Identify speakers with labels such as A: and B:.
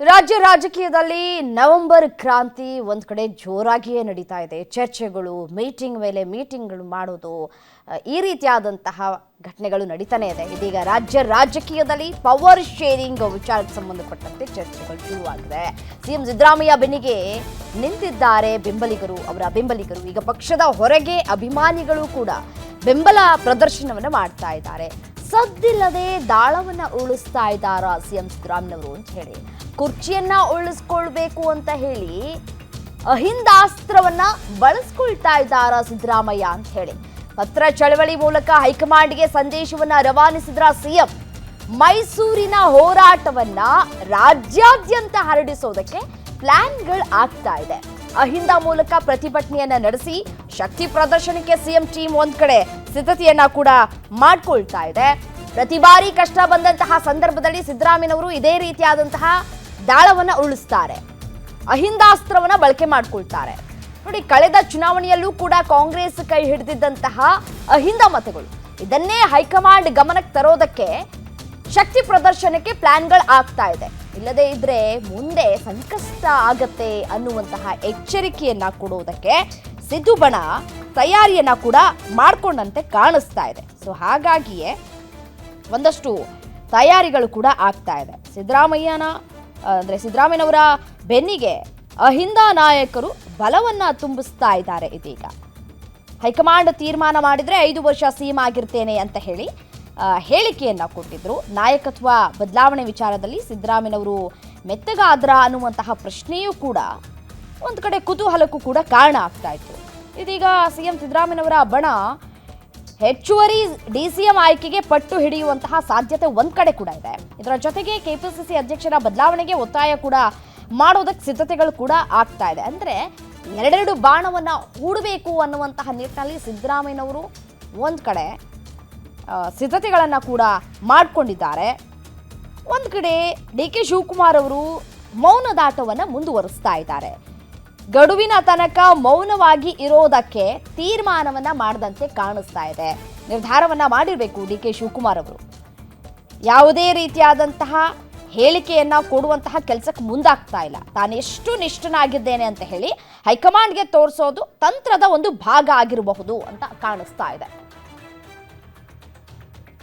A: ರಾಜ್ಯ ರಾಜಕೀಯದಲ್ಲಿ ನವೆಂಬರ್ ಕ್ರಾಂತಿ ಒಂದು ಕಡೆ ಜೋರಾಗಿಯೇ ನಡೀತಾ ಇದೆ. ಚರ್ಚೆಗಳು ಮೀಟಿಂಗ್ ಮೇಲೆ ಮೀಟಿಂಗ್ಗಳು ಮಾಡೋದು ಈ ರೀತಿಯಾದಂತಹ ಘಟನೆಗಳು ನಡೀತಾನೆ ಇದೆ. ಇದೀಗ ರಾಜ್ಯ ರಾಜಕೀಯದಲ್ಲಿ ಪವರ್ ಶೇರಿಂಗ್ ವಿಚಾರಕ್ಕೆ ಸಂಬಂಧಪಟ್ಟಂತೆ ಚರ್ಚೆಗಳು ಶುರುವಾಗಿದೆ. ಸಿಎಂ ಸಿದ್ದರಾಮಯ್ಯ ಬೆನ್ನಿಗೆ ನಿಂತಿದ್ದಾರೆ ಬೆಂಬಲಿಗರು. ಅವರ ಬೆಂಬಲಿಗರು ಈಗ ಪಕ್ಷದ ಹೊರಗೆ ಅಭಿಮಾನಿಗಳು ಕೂಡ ಬೆಂಬಲ ಪ್ರದರ್ಶನವನ್ನು ಮಾಡ್ತಾ ಇದ್ದಾರೆ. ಸದ್ದಿಲ್ಲದೆ ದಾಳವನ್ನು ಉಳಿಸ್ತಾ ಇದ್ದಾರಾ ಸಿಎಂ ಸಿದ್ದರಾಮಯ್ಯವರು ಅಂತ ಹೇಳಿ. ಕುರ್ಚಿಯನ್ನ ಉಳಿಸ್ಕೊಳ್ಬೇಕು ಅಂತ ಹೇಳಿ ಅಹಿಂದಾಸ್ತ್ರವನ್ನ ಬಳಸ್ಕೊಳ್ತಾ ಇದ್ದಾರ ಸಿದ್ದರಾಮಯ್ಯ ಅಂತ ಹೇಳಿ. ಪತ್ರ ಚಳವಳಿ ಮೂಲಕ ಹೈಕಮಾಂಡ್ಗೆ ಸಂದೇಶವನ್ನ ರವಾನಿಸಿದ್ರ ಸಿಎಂ. ಮೈಸೂರಿನ ಹೋರಾಟವನ್ನ ರಾಜ್ಯಾದ್ಯಂತ ಹರಡಿಸೋದಕ್ಕೆ ಪ್ಲಾನ್ಗಳು ಆಗ್ತಾ ಇದೆ. ಅಹಿಂದ ಮೂಲಕ ಪ್ರತಿಭಟನೆಯನ್ನ ನಡೆಸಿ ಶಕ್ತಿ ಪ್ರದರ್ಶನಕ್ಕೆ ಸಿಎಂ ಟೀಮ್ ಒಂದ್ ಕಡೆ ಸಿದ್ಧತೆಯನ್ನ ಕೂಡ ಮಾಡ್ಕೊಳ್ತಾ ಇದೆ. ಪ್ರತಿ ಬಾರಿ ಕಷ್ಟ ಬಂದಂತಹ ಸಂದರ್ಭದಲ್ಲಿ ಸಿದ್ದರಾಮಯ್ಯನವರು ಇದೇ ರೀತಿಯಾದಂತಹ ದಾಳವನ್ನ ಉರುಳಿಸ್ತಾರೆ. ಅಹಿಂದಾಸ್ತ್ರವನ್ನ ಬಳಕೆ ಮಾಡ್ಕೊಳ್ತಾರೆ. ನೋಡಿ, ಕಳೆದ ಚುನಾವಣೆಯಲ್ಲೂ ಕೂಡ ಕಾಂಗ್ರೆಸ್ ಕೈ ಹಿಡಿದಿದ್ದಂತಹ ಅಹಿಂದ ಮತಗಳು. ಇದನ್ನೇ ಹೈಕಮಾಂಡ್ ಗಮನಕ್ಕೆ ತರೋದಕ್ಕೆ ಶಕ್ತಿ ಪ್ರದರ್ಶನಕ್ಕೆ ಪ್ಲಾನ್ಗಳು ಆಗ್ತಾ ಇದೆ. ಇಲ್ಲದೆ ಇದ್ರೆ ಮುಂದೆ ಸಂಕಷ್ಟ ಆಗತ್ತೆ ಅನ್ನುವಂತಹ ಎಚ್ಚರಿಕೆಯನ್ನ ಕೊಡುವುದಕ್ಕೆ ಸಿದ್ದು ಬಣ ತಯಾರಿಯನ್ನ ಕೂಡ ಮಾಡ್ಕೊಂಡಂತೆ ಕಾಣಿಸ್ತಾ ಇದೆ. ಸೊ ಹಾಗಾಗಿಯೇ ಒಂದಷ್ಟು ತಯಾರಿಗಳು ಕೂಡ ಆಗ್ತಾ ಇದೆ. ಸಿದ್ದರಾಮಯ್ಯನ ಅಂದರೆ ಸಿದ್ದರಾಮಯ್ಯನವರ ಬೆನ್ನಿಗೆ ಅಹಿಂದ ನಾಯಕರು ಬಲವನ್ನ ತುಂಬಿಸ್ತಾ ಇದ್ದಾರೆ ಇದೀಗ. ಹೈಕಮಾಂಡ್ ತೀರ್ಮಾನ ಮಾಡಿದರೆ ಐದು ವರ್ಷ ಸಿಎಂ ಆಗಿರ್ತೇನೆ ಅಂತ ಹೇಳಿ ಹೇಳಿಕೆಯನ್ನು ಕೊಟ್ಟಿದ್ರು. ನಾಯಕತ್ವ ಬದಲಾವಣೆ ವಿಚಾರದಲ್ಲಿ ಸಿದ್ದರಾಮಯ್ಯನವರು ಮೆತ್ತಗಾದ್ರ ಅನ್ನುವಂತಹ ಪ್ರಶ್ನೆಯೂ ಕೂಡ ಒಂದು ಕಡೆ ಕುತೂಹಲಕ್ಕೂ ಕೂಡ ಕಾರಣ ಆಗ್ತಾ ಇತ್ತು. ಇದೀಗ ಸಿಎಂ ಸಿದ್ದರಾಮಯ್ಯನವರ ಬಣ ಹೆಚ್ಚುವರಿ ಡಿಸಿಎಂ ಆಯ್ಕೆಗೆ ಪಟ್ಟು ಹಿಡಿಯುವಂತಹ ಸಾಧ್ಯತೆ ಒಂದ್ ಕಡೆ ಕೂಡ ಇದೆ. ಇದರ ಜೊತೆಗೆ ಕೆಪಿಸಿಸಿ ಅಧ್ಯಕ್ಷರ ಬದಲಾವಣೆಗೆ ಒತ್ತಾಯ ಕೂಡ ಮಾಡೋದಕ್ಕೆ ಸಿದ್ಧತೆಗಳು ಕೂಡ ಆಗ್ತಾ ಇದೆ. ಅಂದ್ರೆ ಎರಡೆರಡು ಬಾಣವನ್ನ ಹೂಡಬೇಕು ಅನ್ನುವಂತಹ ನಿಟ್ಟಿನಲ್ಲಿ ಸಿದ್ದರಾಮಯ್ಯನವರು ಒಂದ್ ಕಡೆ ಸಿದ್ಧತೆಗಳನ್ನ ಕೂಡ ಮಾಡಿಕೊಂಡಿದ್ದಾರೆ. ಒಂದು ಕಡೆ ಡಿ ಕೆ ಶಿವಕುಮಾರ್ ಅವರು ಮೌನದಾಟವನ್ನು ಮುಂದುವರಿಸ್ತಾ ಇದ್ದಾರೆ. ಗಡುವಿನ ತನಕ ಮೌನವಾಗಿ ಇರೋದಕ್ಕೆ ತೀರ್ಮಾನವನ್ನ ಮಾಡದಂತೆ ಕಾಣಿಸ್ತಾ ಇದೆ. ನಿರ್ಧಾರವನ್ನ ಮಾಡಿರಬೇಕು ಡಿ ಕೆ ಶಿವಕುಮಾರ್ ಅವರು. ಯಾವುದೇ ರೀತಿಯಾದಂತಹ ಹೇಳಿಕೆಯನ್ನ ಕೊಡುವಂತಹ ಕೆಲಸಕ್ಕೆ ಮುಂದಾಗ್ತಾ ಇಲ್ಲ. ತಾನೆಷ್ಟು ನಿಷ್ಠನಾಗಿದ್ದೇನೆ ಅಂತ ಹೇಳಿ ಹೈಕಮಾಂಡ್ಗೆ ತೋರಿಸೋದು ತಂತ್ರದ ಒಂದು ಭಾಗ ಆಗಿರಬಹುದು ಅಂತ ಕಾಣಿಸ್ತಾ ಇದೆ.